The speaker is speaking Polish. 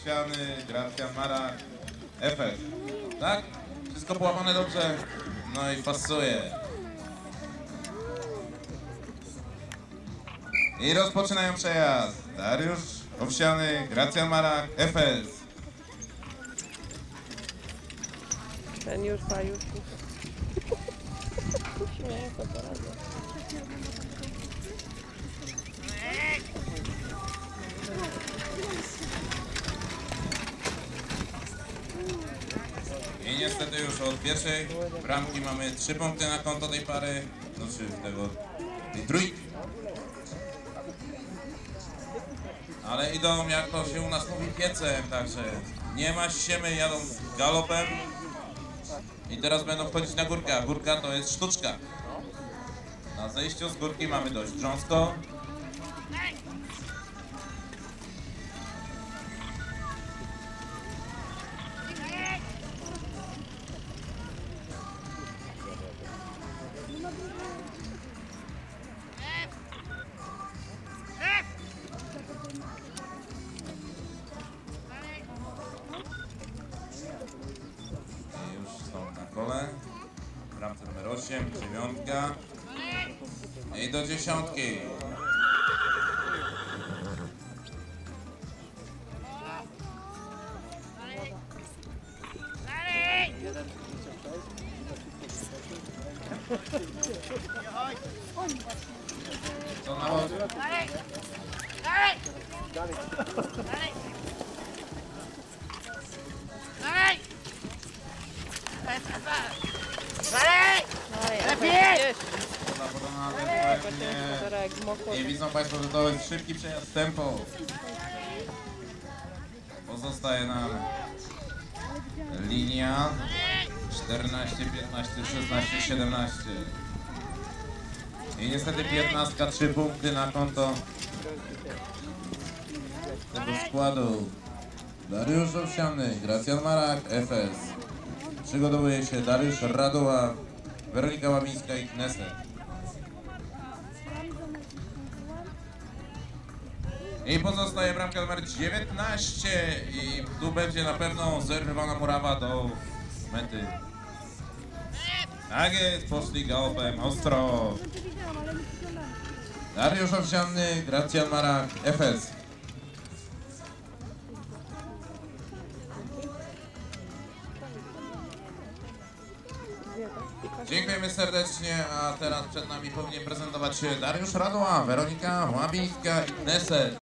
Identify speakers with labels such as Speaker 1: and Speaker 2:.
Speaker 1: Ściany, Gracja Mara, Efekt. Tak? Wszystko połamane dobrze? No i pasuje. I rozpoczynają przejazd. Dariusz Owsiany, Gracja Mara, Efes.
Speaker 2: Ten już już.
Speaker 1: I niestety już od pierwszej bramki mamy trzy punkty na konto tej pary. Znaczy tego, tej trójki. Ale idą jak to się u nas mówi piecem, także nie ma ściemy, jadą galopem. I teraz będą wchodzić na górkę, a górka to jest sztuczka. Na zejściu z górki mamy dość grząsko. Są na kole. W ramce numer 8, dziewiątka. I do dziesiątki. Co na łodzie? Woda podana.
Speaker 2: Teraz jak zmokło.
Speaker 1: Nie widzą Państwo, że to jest szybki przejazd tempo. Pozostaje nam linia 14, 15, 16, 17. I niestety 15, 3 punkty na konto tego składu. Dariusz Owsiany, Gracjan Marak, FS. Przygotowuje się Dariusz Radoła, Weronika Łamińska i Kneset. I pozostaje bramka numer 19 i tu będzie na pewno zerwana murawa do mety. Tak jest, poszli galopem, ostro. Dariusz Owsiany, Gracjan Marak, FS. Dziękujemy serdecznie, a teraz przed nami powinien prezentować się Dariusz Radoła, Weronika Łabińska i Neset.